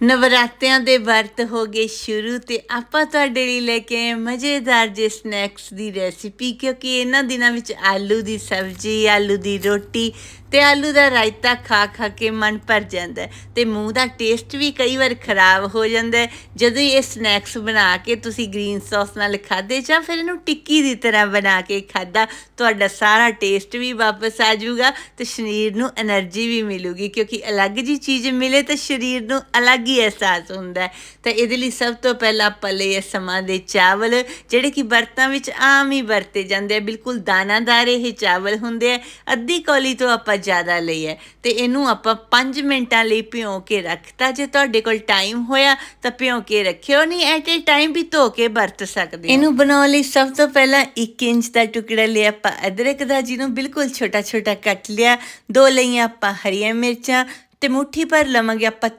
ਨਵਰਾਤਿਆਂ ਦੇ ਵਰਤ ਹੋ ਗਏ ਸ਼ੁਰੂ ਤੇ ਆਪਾਂ ਤੁਹਾਡੇ ਲਈ ਲੈ ਕੇ ਆਏ ਮਜ਼ੇਦਾਰ ਜੇ ਸਨੈਕਸ ਦੀ ਰੈਸਿਪੀ ਕਿਉਂਕਿ ਇਹਨਾਂ ਦਿਨਾਂ ਵਿੱਚ ਆਲੂ ਦੀ ਸਬਜ਼ੀ, ਆਲੂ ਦੀ ਰੋਟੀ ਤੇ ਆਲੂ ਦਾ ਰਾਇਤਾ ਖਾ ਖਾ ਕੇ ਮਨ ਭਰ ਜਾਂਦਾ ਤੇ ਮੂੰਹ ਦਾ ਟੇਸਟ ਵੀ ਕਈ ਵਾਰ ਖਰਾਬ ਹੋ ਜਾਂਦਾ ਜਦੋਂ ਇਹ ਸਨੈਕਸ ਬਣਾ ਕੇ ਤੁਸੀਂ ਗ੍ਰੀਨ ਸੌਸ ਨਾਲ ਖਾਦੇ ਜਾਂ ਫਿਰ ਇਹਨੂੰ ਟਿੱਕੀ ਦੀ ਤਰ੍ਹਾਂ ਬਣਾ ਕੇ ਖਾਦਾ ਤੁਹਾਡਾ ਸਾਰਾ ਟੇਸਟ ਵੀ ਵਾਪਸ ਆ ਜਾਊਗਾ ਤੇ ਸਰੀਰ ਨੂੰ એનર્ਜੀ ਵੀ ਮਿਲੂਗੀ ਕਿਉਂਕਿ ਅਲੱਗ ਜੀ ਚੀਜ਼ ਮਿਲੇ ਤਾਂ ਸਰੀਰ ਨੂੰ ਅਲੱਗ ਹੀ ਅਹਿਸਾਸ ਹੁੰਦਾ ਹੈ। ਤਾਂ ਇਹਦੇ ਲਈ ਸਭ ਤੋਂ ਪਹਿਲਾਂ ਪਲੇ ਸਮਾਂ ਦੇ ਚਾਵਲ, ਜਿਹੜੇ ਕਿ ਵਰਤਾਂ ਵਿੱਚ ਆਮ ਹੀ ਵਰਤੇ ਜਾਂਦੇ ਆ। ਬਿਲਕੁਲ ਦਾਣਾਦਾਰ ਇਹ ਚਾਵਲ ਹੁੰਦੇ ਆ। ਅੱਧੀ ਕੌਲੀ ਤੋਂ ਆਪਾਂ ਜ਼ਿਆਦਾ ਲਈ ਹੈ। ਤੇ ਇਹਨੂੰ ਆਪਾਂ 5 ਮਿੰਟਾਂ ਲਈ ਭਿਓ ਕੇ ਰੱਖਤਾ। ਜੇ ਤੁਹਾਡੇ ਕੋਲ ਟਾਈਮ ਹੋਇਆ ਤਾਂ ਭਿਓ ਕੇ ਰੱਖਿਓ, ਨਹੀਂ ਐਟ ਏ ਟਾਈਮ ਵੀ ਧੋ ਕੇ ਵਰਤ ਸਕਦੇ ਇਹਨੂੰ ਬਣਾਉਣ ਲਈ ਸਭ ਤੋਂ ਪਹਿਲਾਂ 1 ਇੰਚ ਦਾ ਟੁਕੜਾ ਲਿਆ। ਆਪਾਂ ਅਦਰਕ ਦਾ ਜਿਹਨੂੰ ਬਿਲਕੁਲ ਛੋਟਾ ਛੋਟਾ ਕੱਟ ਲਿਆ। ਦੋ ਲਈਆਂ ਆਪਾਂ ਹਰੀਆਂ ਮਿਰਚਾਂ ਤੇ ਮੁੱਠੀ ਭਰ ਲਵਾਂਗੇ ਆਪਾਂ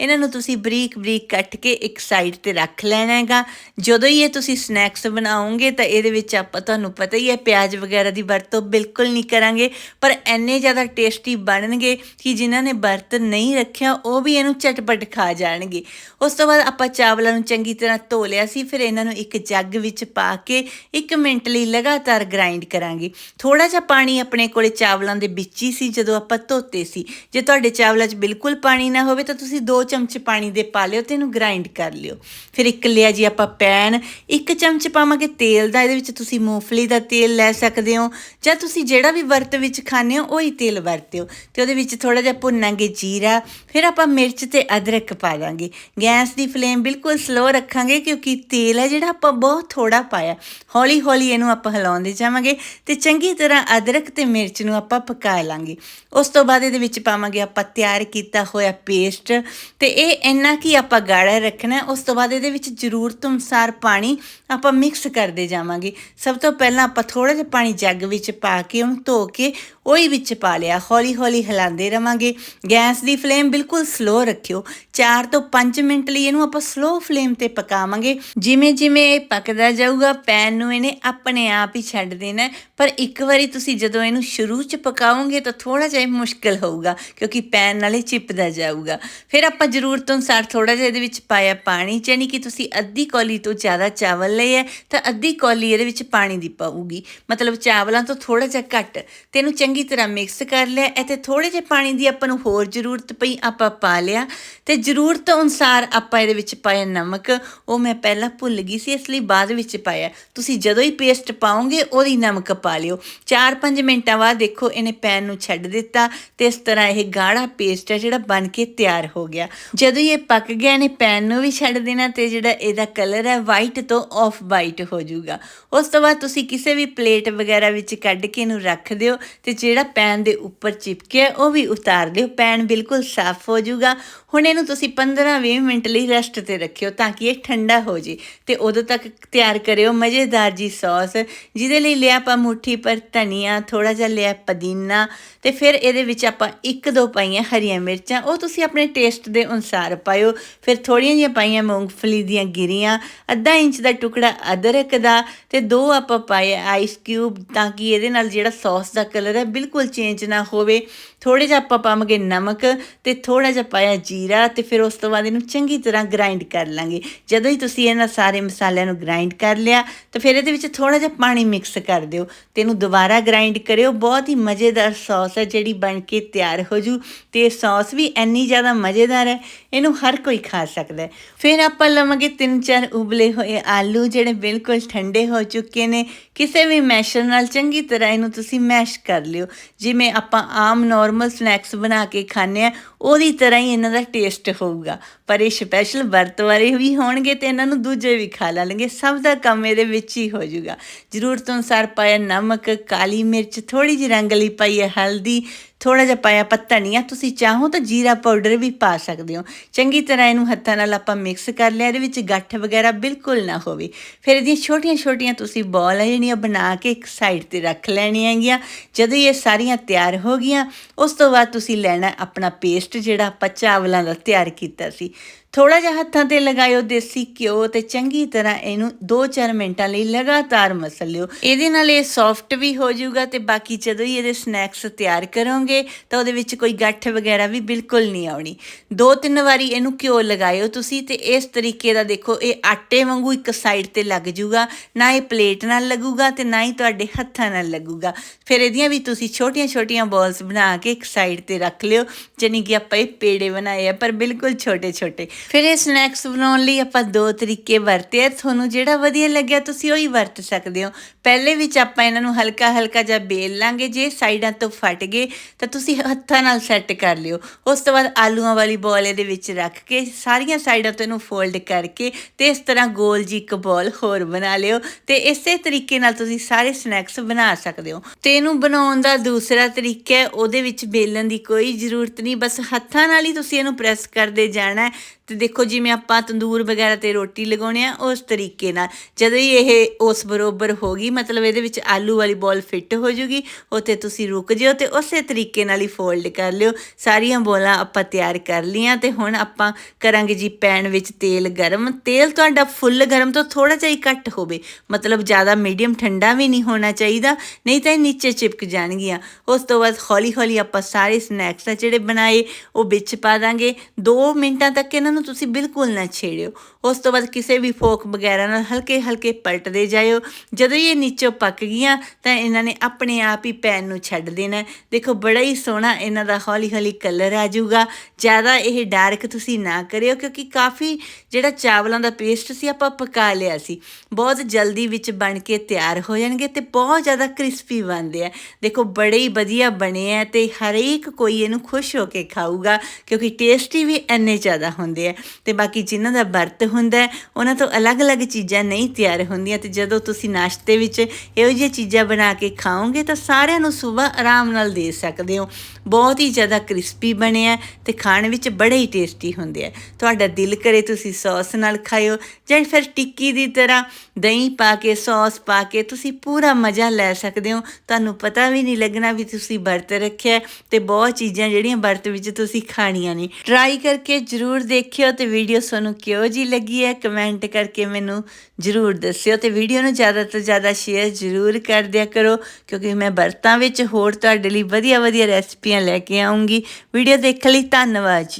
ਇਹਨਾਂ ਨੂੰ ਤੁਸੀਂ ਬਰੀਕ ਬਰੀਕ ਕੱਟ ਕੇ ਇੱਕ ਸਾਈਡ ਤੇ ਰੱਖ ਲੈਣਾ ਹੈਗਾ। ਜਦੋਂ ਹੀ ਇਹ ਤੁਸੀਂ ਸਨੈਕਸ ਬਣਾਓਗੇ ਤਾਂ ਇਹਦੇ ਵਿੱਚ ਆਪਾਂ ਤੁਹਾਨੂੰ ਪਤਾ ਹੀ ਹੈ, ਪਿਆਜ਼ ਵਗੈਰਾ ਦੀ ਵਰਤੋਂ ਬਿਲਕੁਲ ਨਹੀਂ ਕਰਾਂਗੇ। ਪਰ ਐਨੇ ਜ਼ਿਆਦਾ ਟੇਸਟੀ ਬਣਨਗੇ ਕਿ ਜਿਨ੍ਹਾਂ ਨੇ ਵਰਤ ਨਹੀਂ ਰੱਖਿਆ, ਉਹ ਵੀ ਇਹਨੂੰ ਚਟਪਟ ਖਾ ਜਾਣਗੇ। ਉਸ ਤੋਂ ਬਾਅਦ ਆਪਾਂ ਚਾਵਲਾਂ ਨੂੰ ਚੰਗੀ ਤਰ੍ਹਾਂ ਧੋ ਲਿਆ ਸੀ, ਫਿਰ ਇਹਨਾਂ ਨੂੰ ਇੱਕ ਜੱਗ ਵਿੱਚ ਪਾ ਕੇ 1 ਮਿੰਟ ਲਈ ਲਗਾਤਾਰ ਗ੍ਰਾਈਂਡ ਕਰਾਂਗੇ। ਥੋੜਾ ਜਿਹਾ ਪਾਣੀ ਆਪਣੇ ਕੋਲੇ ਚਾਵਲਾਂ ਦੇ ਵਿੱਚ ਹੀ ਸੀ, ਜਦੋਂ ਆਪਾਂ ਧੋਤੇ ਸੀ। ਜੇ ਤੁਹਾਡੇ ਚਾਵਲਾਂ 'ਚ ਬਿਲਕੁਲ ਪਾਣੀ ਨਾ ਹੋਵੇ ਤਾਂ ਤੁਸੀਂ 2 ਚਮਚ ਪਾਣੀ ਦੇ ਪਾ ਲਿਓ ਤੇ ਇਹਨੂੰ ਗ੍ਰਾਈਂਡ ਕਰ ਲਿਓ। ਫਿਰ ਇੱਕ ਲਿਆ ਜੀ ਆਪਾਂ ਪੈਨ, ਇੱਕ ਚਮਚ ਪਾਵਾਂਗੇ ਤੇਲ ਦਾ, ਇਹਦੇ ਵਿੱਚ ਤੁਸੀਂ ਮੂੰਗਫਲੀ ਦਾ ਤੇਲ ਲੈ ਸਕਦੇ ਹੋ ਜਾਂ ਤੁਸੀਂ ਜਿਹੜਾ ਵੀ ਵਰਤ ਵਿੱਚ ਖਾਣੇ ਹੋ, ਉਹੀ ਤੇਲ ਵਰਤਿਓ। ਤੇ ਉਹਦੇ ਵਿੱਚ ਥੋੜਾ ਜਿਹਾ ਭੁੰਨਾਂਗੇ ਜੀਰਾ, ਫਿਰ ਆਪਾਂ ਮਿਰਚ ਤੇ ਅਦਰਕ ਪਾ ਦਾਂਗੇ। ਗੈਸ ਦੀ ਫਲੇਮ ਬਿਲਕੁਲ ਸਲੋ ਰੱਖਾਂਗੇ ਕਿਉਂਕਿ ਤੇਲ ਹੈ ਜਿਹੜਾ ਆਪਾਂ ਬਹੁਤ ਥੋੜਾ ਪਾਇਆ। ਹੌਲੀ ਹੌਲੀ ਇਹਨੂੰ ਆਪਾਂ ਹਿਲਾਉਂਦੇ ਜਾਵਾਂਗੇ ਤੇ ਚੰਗੀ ਤਰ੍ਹਾਂ ਅਦਰਕ ਤੇ ਮਿਰਚ ਨੂੰ ਆਪਾਂ ਪਕਾ ਲਾਂਗੇ। ਉਸ ਤੋਂ ਬਾਅਦ ਇਹਦੇ ਵਿੱਚ ਪਾਵਾਂਗੇ ਆਪਾਂ ਤਿਆਰ ਕੀਤਾ ਹੋਇਆ ਪੇਸਟ। ਤੇ ਇਹ ਇੰਨਾ ਕੀ ਆਪਾਂ ਗਾੜਾ ਰੱਖਣਾ ਉਸ ਤੋਂ ਬਾਅਦ ਇਹਦੇ ਵਿੱਚ ਜ਼ਰੂਰਤ ਅਨੁਸਾਰ ਪਾਣੀ ਆਪਾਂ ਮਿਕਸ ਕਰਦੇ ਜਾਵਾਂਗੇ। ਸਭ ਤੋਂ ਪਹਿਲਾਂ ਆਪਾਂ ਥੋੜਾ ਜਿਹਾ ਪਾਣੀ ਜੱਗ ਵਿੱਚ ਪਾ ਕੇ ਉਹਨੂੰ ਧੋ ਕੇ ਉਹੀ ਵਿੱਚ ਪਾ ਲਿਆ। ਹੌਲੀ ਹੌਲੀ ਹਿਲਾਉਂਦੇ ਰਵਾਂਗੇ। ਗੈਸ ਦੀ ਫਲੇਮ ਬਿਲਕੁਲ ਸਲੋ ਰੱਖਿਓ। 4 ਤੋਂ 5 ਮਿੰਟ ਲਈ ਇਹਨੂੰ ਆਪਾਂ ਸਲੋ ਫਲੇਮ ਤੇ ਪਕਾਵਾਂਗੇ। ਜਿਵੇਂ ਜਿਵੇਂ ਇਹ ਪੱਕਦਾ ਜਾਊਗਾ, ਪੈਨ ਨੂੰ ਇਹਨੇ ਆਪਣੇ ਆਪ ਹੀ ਛੱਡ ਦੇਣਾ ਪਰ ਇੱਕ ਵਾਰੀ ਤੁਸੀਂ ਜਦੋਂ ਇਹਨੂੰ ਸ਼ੁਰੂ ਚ ਪਕਾਓਗੇ ਤਾਂ ਥੋੜਾ ਜਿਹਾ ਮੁਸ਼ਕਲ ਹੋਊਗਾ, ਕਿਉਂਕਿ ਪੈਨ ਨਾਲੇ ਚਿਪਦਾ ਜਾਊਗਾ। ਫਿਰ ਆਪਾਂ ਜ਼ਰੂਰਤ ਅਨੁਸਾਰ ਥੋੜਾ ਜਿਹਾ ਇਹਦੇ ਵਿੱਚ ਪਾਇਆ ਪਾਣੀ ਯਾਨੀ ਕਿ ਤੁਸੀਂ ਅੱਧੀ ਕੌਲੀ ਤੋਂ ਜ਼ਿਆਦਾ ਚਾਵਲ ਲਏ ਹੈ, ਤਾਂ ਅੱਧੀ ਕੌਲੀ ਇਹਦੇ ਵਿੱਚ ਪਾਣੀ ਦੀ ਪਾਊਗੀ। ਮਤਲਬ ਚਾਵਲਾਂ ਤੋਂ ਥੋੜਾ ਜਿਹਾ ਘੱਟ। ਤੇ ਇਹਨੂੰ ਚੰਗੀ ਤਰ੍ਹਾਂ ਮਿਕਸ ਕਰ ਲਿਆ, ਇੱਥੇ ਥੋੜੇ ਜਿਹੇ ਪਾਣੀ ਦੀ ਆਪਾਂ ਨੂੰ ਹੋਰ ਜ਼ਰੂਰਤ ਪਈ, ਆਪਾਂ ਪਾ ਲਿਆ। ਤੇ ਜ਼ਰੂਰਤ ਅਨੁਸਾਰ ਆਪਾਂ ਇਹਦੇ ਵਿੱਚ ਪਾਇਆ ਨਮਕ, ਉਹ ਮੈਂ ਪਹਿਲਾਂ ਭੁੱਲ ਗਈ ਸੀ, ਇਸ ਲਈ ਬਾਅਦ ਵਿੱਚ ਪਾਇਆ। ਤੁਸੀਂ ਜਦੋਂ ਹੀ ਪੇਸਟ ਪਾਓਗੇ, ਉਹਦੀ ਨਮਕ ਪਾ ਲਿਓ। 4-5 ਮਿੰਟਾਂ ਬਾਅਦ ਦੇਖੋ, ਇਹਨੇ ਪੈਨ ਨੂੰ ਛੱਡ ਦਿੱਤਾ। ਤੇ ਇਸ ਤਰ੍ਹਾਂ ਇਹ ਗਾੜਾ ਪੇਸਟ ਹੈ ਜਿਹੜਾ ਬਣ ਕੇ ਤਿਆਰ ਹੋ ਗਿਆ। ਜਦੋਂ ਇਹ ਪੱਕ ਗਿਆ ਇਹਨੇ ਪੈਨ ਨੂੰ ਵੀ ਛੱਡ ਦੇਣਾ ਤੇ ਜਿਹੜਾ ਇਹਦਾ ਕਲਰ ਹੈ ਵਾਈਟ ਤੋਂ ਆਫ ਵਾਈਟ ਹੋ ਜਾਊਗਾ। ਉਸ ਤੋਂ ਬਾਅਦ ਤੁਸੀਂ ਕਿਸੇ ਵੀ ਪਲੇਟ ਵਗੈਰਾ ਵਿੱਚ ਕੱਢ ਕੇ ਇਹਨੂੰ ਰੱਖ ਦਿਓ ਤੇ ਜਿਹੜਾ ਪੈਨ ਦੇ ਉੱਪਰ ਚਿਪਕਿਆ ਉਹ ਵੀ ਉਤਾਰ ਦਿਓ। ਪੈਨ ਬਿਲਕੁਲ ਸਾਫ਼ ਹੋ ਜਾਊਗਾ। ਹੁਣ ਇਹਨੂੰ ਤੁਸੀਂ 15-20 ਮਿੰਟ ਲਈ ਰੈਸਟ ਤੇ ਰੱਖਿਓ ਤਾਂ ਕਿ ਇਹ ਠੰਡਾ ਹੋ ਜੇ ਤੇ ਉਦੋਂ ਤੱਕ ਤਿਆਰ ਕਰਿਓ ਮਜ਼ੇਦਾਰ ਜੀ ਸੌਸ, ਜਿਹਦੇ ਲਈ ਲਿਆ ਆਪਾਂ ਮੁੱਠੀ ਪਰ ਧਨੀਆ ਥੋੜਾ ਜਿਹਾ ਲਿਆ ਪੁਦੀਨਾ ਤੇ ਫਿਰ ਇਹਦੇ ਵਿੱਚ ਆਪਾਂ ਇੱਕ ਦੋ ਪਾਈਆਂ ਹਰੀਆਂ ਮਿਰਚਾਂ, ਉਹ ਤੁਸੀਂ ਆਪਣੇ ਟੇਸਟ ਦੇ ਅਨੁਸਾਰ ਪਾਇਓ। ਫਿਰ ਥੋੜੀਆਂ ਜਿਹੀਆਂ ਪਾਈਆਂ ਮੂੰਗਫਲੀ ਦੀਆਂ ਗਿਰੀਆਂ, ਅੱਧਾ ਇੰਚ ਦਾ ਟੁਕੜਾ ਅਦਰਕ ਦਾ ਤੇ ਦੋ ਆਪਾਂ ਪਾਏ ਆਈਸ ਕਿਊਬ ਤਾਂ ਕਿ ਇਹਦੇ ਨਾਲ ਜਿਹੜਾ ਸੌਸ ਦਾ ਕਲਰ ਹੈ ਬਿਲਕੁਲ ਚੇਂਜ ਨਾ ਹੋਵੇ। ਥੋੜੇ ਜਿਹਾ ਆਪਾਂ ਪਾਵਾਂਗੇ ਨਮਕ ਤੇ ਥੋੜਾ ਜਿਹਾ ਪਾਇਆ ਜੀ ਜੀਰਾ ਤੇ ਫਿਰ ਉਸ ਤੋਂ ਬਾਅਦ ਇਹਨੂੰ ਚੰਗੀ ਤਰ੍ਹਾਂ ਗ੍ਰਾਈਂਡ ਕਰ ਲਾਂਗੇ। ਜਦੋਂ ਹੀ ਤੁਸੀਂ ਇਹਨਾਂ ਸਾਰੇ ਮਸਾਲਿਆਂ ਨੂੰ ਗ੍ਰਾਈਂਡ ਕਰ ਲਿਆ, ਤਾਂ ਫਿਰ ਇਹਦੇ ਵਿੱਚ ਥੋੜਾ ਜਿਹਾ ਪਾਣੀ ਮਿਕਸ ਕਰ ਦਿਓ ਤੇ ਇਹਨੂੰ ਦੁਬਾਰਾ ਗ੍ਰਾਈਂਡ ਕਰਿਓ। ਬਹੁਤ ਹੀ ਮਜ਼ੇਦਾਰ ਸੌਸ ਹੈ ਜਿਹੜੀ ਬਣ ਕੇ ਤਿਆਰ ਹੋ ਜੂ ਤੇ ਇਹ ਸੌਸ ਵੀ ਇੰਨੀ ਜ਼ਿਆਦਾ ਮਜ਼ੇਦਾਰ ਹੈ, ਇਹਨੂੰ ਹਰ ਕੋਈ ਖਾ ਸਕਦਾ ਹੈ। ਫਿਰ ਆਪਾਂ ਲਵਾਂਗੇ ਤਿੰਨ ਚਾਰ ਉਬਲੇ ਹੋਏ ਆਲੂ, ਜਿਹੜੇ ਬਿਲਕੁਲ ਠੰਡੇ ਹੋ ਚੁੱਕੇ ਨੇ। ਕਿਸੇ ਵੀ ਮੈਸ਼ਰ ਨਾਲ ਚੰਗੀ ਤਰ੍ਹਾਂ ਇਹਨੂੰ ਤੁਸੀਂ ਮੈਸ਼ ਕਰ ਲਿਓ। ਜਿਵੇਂ ਆਪਾਂ ਆਮ ਨਾਰਮਲ ਸਨੈਕਸ ਬਣਾ ਕੇ ਖਾਂਦੇ ਆ ਉਹਦੀ ਤਰ੍ਹਾਂ ਹੀ ਇਹਨਾਂ ਦਾ ਟੇਸਟ ਹੋਊਗਾ। ਪਰ ਇਹ ਸਪੈਸ਼ਲ ਵਰਤ ਵਾਲੇ ਵੀ ਹੋਣਗੇ ਤੇ ਇਹਨਾਂ ਨੂੰ ਦੂਜੇ ਵੀ ਖਾ ਲੈਣਗੇ। ਸਭ ਦਾ ਕੰਮ ਇਹਦੇ ਵਿੱਚ ਹੀ ਹੋ ਜਾਊਗਾ। ਜ਼ਰੂਰਤ ਅਨੁਸਾਰ ਪਾਇਆ ਨਮਕ, ਕਾਲੀ ਮਿਰਚ ਥੋੜੀ ਜਿਹੀ ਰੰਗ ਲਈ ਪਾਈ ਹੈ ਹਲਦੀ ਥੋੜਾ ਜਿਹਾ ਪਾਇਆ ਪੱਤਾ ਨਹੀਂ ਆ, ਤੁਸੀਂ ਚਾਹੋ ਤਾਂ ਜੀਰਾ ਪਾਊਡਰ ਵੀ ਪਾ ਸਕਦੇ ਹੋ। ਚੰਗੀ ਤਰ੍ਹਾਂ ਇਹਨੂੰ ਹੱਥਾਂ ਨਾਲ ਆਪਾਂ ਮਿਕਸ ਕਰ ਲਿਆ, ਇਹਦੇ ਵਿੱਚ ਗੱਠ ਵਗੈਰਾ ਬਿਲਕੁਲ ਨਾ ਹੋਵੇ। ਫਿਰ ਇਹਦੀਆਂ ਛੋਟੀਆਂ-ਛੋਟੀਆਂ ਤੁਸੀਂ ਬੋਲ ਆ ਜਿਹੜੀਆਂ ਬਣਾ ਕੇ ਇੱਕ ਸਾਈਡ ਤੇ ਰੱਖ ਲੈਣੀਆਂ ਹੈਗੀਆਂ। ਜਦੋਂ ਇਹ ਸਾਰੀਆਂ ਤਿਆਰ ਹੋ ਗਈਆਂ, ਉਸ ਤੋਂ ਬਾਅਦ ਤੁਸੀਂ ਲੈਣਾ ਆਪਣਾ ਪੇਸਟ ਜਿਹੜਾ ਆਪਾਂ ਚਾਵਲਾਂ ਦਾ ਤਿਆਰ ਕੀਤਾ ਸੀ। ਥੋੜਾ ਜਿਹਾ ਹੱਥਾਂ ਤੇ ਲਗਾਇਓ ਦੇਸੀ ਘਿਓ ਤੇ ਚੰਗੀ ਤਰ੍ਹਾਂ ਇਹਨੂੰ 2-4 ਮਿੰਟਾਂ ਲਈ ਲਗਾਤਾਰ ਮਸਲ ਲਿਓ ਇਹਦੇ ਨਾਲ ਇਹ ਸੌਫਟ ਵੀ ਹੋ ਜਾਊਗਾ ਤੇ ਬਾਕੀ ਜਦੋਂ ਹੀ ਇਹਦੇ ਸਨੈਕਸ ਤਿਆਰ ਕਰੋਗੇ ਤਾਂ ਉਹਦੇ ਵਿੱਚ ਕੋਈ ਗੱਠ ਵਗੈਰਾ ਵੀ ਬਿਲਕੁਲ ਨਹੀਂ ਆਉਣੀ। ਦੋ ਤਿੰਨ ਵਾਰੀ ਇਹਨੂੰ ਘਿਓ ਲਗਾਇਓ ਤੁਸੀਂ ਤੇ ਇਸ ਤਰੀਕੇ ਦਾ ਦੇਖੋ, ਇਹ ਆਟੇ ਵਾਂਗੂ ਇੱਕ ਸਾਈਡ ਤੇ ਲੱਗ ਜੂਗਾ ਨਾ ਇਹ ਪਲੇਟ ਨਾਲ ਲੱਗੂਗਾ ਤੇ ਨਾ ਹੀ ਤੁਹਾਡੇ ਹੱਥਾਂ ਨਾਲ ਲੱਗੂਗਾ। ਫਿਰ ਇਹਦੀਆਂ ਵੀ ਤੁਸੀਂ ਛੋਟੀਆਂ-ਛੋਟੀਆਂ ਬਾਲਸ ਬਣਾ ਕੇ ਇੱਕ ਸਾਈਡ ਤੇ ਰੱਖ ਲਿਓ, ਜਾਣੀ ਕਿ ਆਪਾਂ ਇਹ ਪੇੜੇ ਬਣਾਏ ਆ, ਪਰ ਬਿਲਕੁਲ ਛੋਟੇ-ਛੋਟੇ। ਫਿਰ ਇਹ ਸਨੈਕਸ ਬਣਾਉਣ ਲਈ ਆਪਾਂ ਦੋ ਤਰੀਕੇ ਵਰਤੇ ਆ। ਤੁਹਾਨੂੰ ਜਿਹੜਾ ਵਧੀਆ ਲੱਗਿਆ ਤੁਸੀਂ ਉਹੀ ਵਰਤ ਸਕਦੇ ਹੋ। ਪਹਿਲੇ ਵਿੱਚ ਆਪਾਂ ਇਹਨਾਂ ਨੂੰ ਹਲਕਾ-ਹਲਕਾ ਜਿਹਾ ਬੇਲ ਲਾਂਗੇ, ਜੇ ਸਾਈਡਾਂ ਤੋਂ ਫਟ ਗਏ ਤਾਂ ਤੁਸੀਂ ਹੱਥਾਂ ਨਾਲ ਸੈੱਟ ਕਰ ਲਿਓ। ਉਸ ਤੋਂ ਬਾਅਦ ਆਲੂਆਂ ਵਾਲੀ ਬੋਲ ਇਹਦੇ ਵਿੱਚ ਰੱਖ ਕੇ ਸਾਰੀਆਂ ਸਾਈਡਾਂ ਤੋਂ ਇਹਨੂੰ ਫੋਲਡ ਕਰਕੇ ਤੇ ਇਸ ਤਰ੍ਹਾਂ ਗੋਲ ਜੀ ਇੱਕ ਬੋਲ ਹੋਰ ਬਣਾ ਲਿਓ ਤੇ ਇਸੇ ਤਰੀਕੇ ਨਾਲ ਤੁਸੀਂ ਸਾਰੇ ਸਨੈਕਸ ਬਣਾ ਸਕਦੇ ਹੋ। ਤੇ ਇਹਨੂੰ ਬਣਾਉਣ ਦਾ ਦੂਸਰਾ ਤਰੀਕਾ ਹੈ, ਉਹਦੇ ਵਿੱਚ ਬੇਲਣ ਦੀ ਕੋਈ ਜ਼ਰੂਰਤ ਨਹੀਂ। ਬਸ ਹੱਥਾਂ ਨਾਲ ਹੀ ਤੁਸੀਂ ਇਹਨੂੰ ਪ੍ਰੈਸ ਕਰਦੇ ਜਾਣਾ ਤੇ ਦੇਖੋ ਜਿਵੇਂ ਆਪਾਂ ਤੰਦੂਰ ਵਗੈਰਾ ਤੇ ਰੋਟੀ ਲਗਾਉਣੇ ਆ, ਉਸ ਤਰੀਕੇ ਨਾਲ। ਜਦੋਂ ਹੀ ਇਹ ਉਸ ਬਰੋਬਰ ਹੋ ਗਈ, ਮਤਲਬ ਇਹਦੇ ਵਿੱਚ ਆਲੂ ਵਾਲੀ ਬੋਲ ਫਿੱਟ ਹੋ ਜੂਗੀ, ਉੱਥੇ ਤੁਸੀਂ ਰੁਕ ਜਿਓ ਤੇ ਉਸੇ ਤਰੀਕੇ ਨਾਲ ਹੀ ਫੋਲਡ ਕਰ ਲਿਓ। ਸਾਰੀਆਂ ਬੋਲਾਂ ਆਪਾਂ ਤਿਆਰ ਕਰ ਲੀਆਂ ਤੇ ਹੁਣ ਆਪਾਂ ਕਰਾਂਗੇ ਜੀ ਪੈਨ ਵਿੱਚ ਤੇਲ ਗਰਮ। ਤੇਲ ਤੁਹਾਡਾ ਫੁੱਲ ਗਰਮ ਤੋਂ ਥੋੜਾ ਜਿਹਾ ਹੀ ਘੱਟ ਹੋਵੇ। ਮਤਲਬ ਜ਼ਿਆਦਾ ਮੀਡੀਅਮ ਠੰਡਾ ਵੀ ਨਹੀਂ ਹੋਣਾ ਚਾਹੀਦਾ, ਨਹੀਂ ਤਾਂ ਇਹ ਨੀਚੇ ਚਿਪਕ ਜਾਣਗੀਆਂ। ਉਸ ਤੋਂ ਬਾਅਦ ਹੌਲੀ ਹੌਲੀ ਆਪਾਂ ਸਾਰੇ ਸਨੈਕਸ ਆ ਜਿਹੜੇ ਬਣਾਏ, ਉਹ ਵਿੱਚ ਪਾ ਦਾਂਗੇ। 2 ਮਿੰਟਾਂ ਤੱਕ ਇਹਨਾਂ ਨੂੰ ਤੁਸੀਂ ਬਿਲਕੁਲ ਨਾ ਛੇੜਿਓ। ਉਸ ਤੋਂ ਬਾਅਦ ਕਿਸੇ ਵੀ ਫੋਕ ਵਗੈਰਾ ਨਾਲ ਹਲਕੇ ਹਲਕੇ ਪਲਟਦੇ ਜਾਇਓ। ਜਦੋਂ ਇਹ ਨੀਚੋਂ ਪੱਕ ਗਈਆਂ, ਤਾਂ ਇਹਨਾਂ ਨੇ ਆਪਣੇ ਆਪ ਹੀ ਪੈਨ ਨੂੰ ਛੱਡ ਦੇਣਾ। ਦੇਖੋ, ਬੜਾ ਹੀ ਸੋਹਣਾ ਇਹਨਾਂ ਦਾ ਹੌਲੀ ਹੌਲੀ ਕਲਰ ਆ ਜਾਊਗਾ। ਜ਼ਿਆਦਾ ਇਹ ਡਾਰਕ ਤੁਸੀਂ ਨਾ ਕਰਿਓ, ਕਿਉਂਕਿ ਕਾਫੀ ਜਿਹੜਾ ਚਾਵਲਾਂ ਦਾ ਪੇਸਟ ਸੀ, ਆਪਾਂ ਪਕਾ ਲਿਆ ਸੀ। ਬਹੁਤ ਜਲਦੀ ਵਿੱਚ ਬਣ ਕੇ ਤਿਆਰ ਹੋ ਜਾਣਗੇ ਤੇ ਬਹੁਤ ਜ਼ਿਆਦਾ ਕ੍ਰਿਸਪੀ ਬਣਦੇ ਆ। ਦੇਖੋ, ਬੜੇ ਹੀ ਵਧੀਆ ਬਣੇ ਆ ਤੇ ਹਰੇਕ ਕੋਈ ਇਹਨੂੰ ਖੁਸ਼ ਹੋ ਕੇ ਖਾਊਗਾ, ਕਿਉਂਕਿ ਟੇਸਟੀ ਵੀ ਇੰਨੇ ਜ਼ਿਆਦਾ ਹੁੰਦੇ ਆ ਤੇ ਬਾਕੀ ਜਿਨ੍ਹਾਂ ਦਾ ਵਰਤ ਹੁੰਦਾ ਉਹਨਾਂ ਤੋਂ ਅਲੱਗ-ਅਲੱਗ ਚੀਜ਼ਾਂ ਨਹੀਂ ਤਿਆਰ ਹੁੰਦੀਆਂ ਤੇ ਜਦੋਂ ਤੁਸੀਂ ਨਾਸ਼ਤੇ ਵਿੱਚ ਇਹੋ ਜਿਹੀਆਂ ਚੀਜ਼ਾਂ ਬਣਾ ਕੇ ਖਾਓਗੇ ਤਾਂ ਸਾਰਿਆਂ ਨੂੰ ਸਵੇਰ ਆਰਾਮ ਨਾਲ ਦੇ ਸਕਦੇ ਹੋ। ਬਹੁਤ ਹੀ ਜ਼ਿਆਦਾ ਕ੍ਰਿਸਪੀ ਬਣਿਆ ਆ ਤੇ ਖਾਣ ਵਿੱਚ ਬੜੇ ਹੀ ਟੇਸਟੀ ਹੁੰਦੇ ਆ। ਤੁਹਾਡਾ ਦਿਲ ਕਰੇ ਤੁਸੀਂ ਸੌਸ ਨਾਲ ਖਾਇਓ ਜਾਂ ਫਿਰ ਟਿੱਕੀ ਦੀ ਤਰ੍ਹਾਂ ਦਹੀਂ ਪਾ ਕੇ, ਸੌਸ ਪਾ ਕੇ ਤੁਸੀਂ ਪੂਰਾ ਮਜ਼ਾ ਲੈ ਸਕਦੇ ਹੋ। ਤੁਹਾਨੂੰ ਪਤਾ ਵੀ ਨਹੀਂ ਲੱਗਣਾ ਵੀ ਤੁਸੀਂ ਵਰਤ ਰੱਖਿਆ ਹੈ ਤੇ ਬਹੁਤ ਚੀਜ਼ਾਂ ਜਿਹੜੀਆਂ ਵਰਤ ਵਿੱਚ ਤੁਸੀਂ ਖਾਣੀਆਂ ਨੇ। ਟਰਾਈ ਕਰਕੇ ਜਰੂਰ ਦੇਖਿਓ। ਦੇਖਿਓ ਤੇ ਵੀਡੀਓ ਤੁਹਾਨੂੰ ਕਿਹੋ ਜੀ ਲੱਗੀ ਹੈ? ਕਮੈਂਟ ਕਰਕੇ ਮੈਨੂੰ ਜਰੂਰ ਦੱਸਿਓ ਤੇ ਵੀਡੀਓ ਨੂੰ ਜ਼ਿਆਦਾ ਤੋਂ ਜ਼ਿਆਦਾ ਸ਼ੇਅਰ ਜਰੂਰ ਕਰ ਦਿਆ ਕਰੋ, ਕਿਉਂਕਿ ਮੈਂ ਵਰਤਾਂ ਵਿੱਚ ਹੋਰ ਤੁਹਾਡੇ ਲਈ ਵਧੀਆ ਵਧੀਆ ਰੈਸਪੀਆਂ ਲੈ ਕੇ ਆਉਂਗੀ। ਵੀਡੀਓ ਦੇਖਣ ਲਈ ਧੰਨਵਾਦ ਜੀ।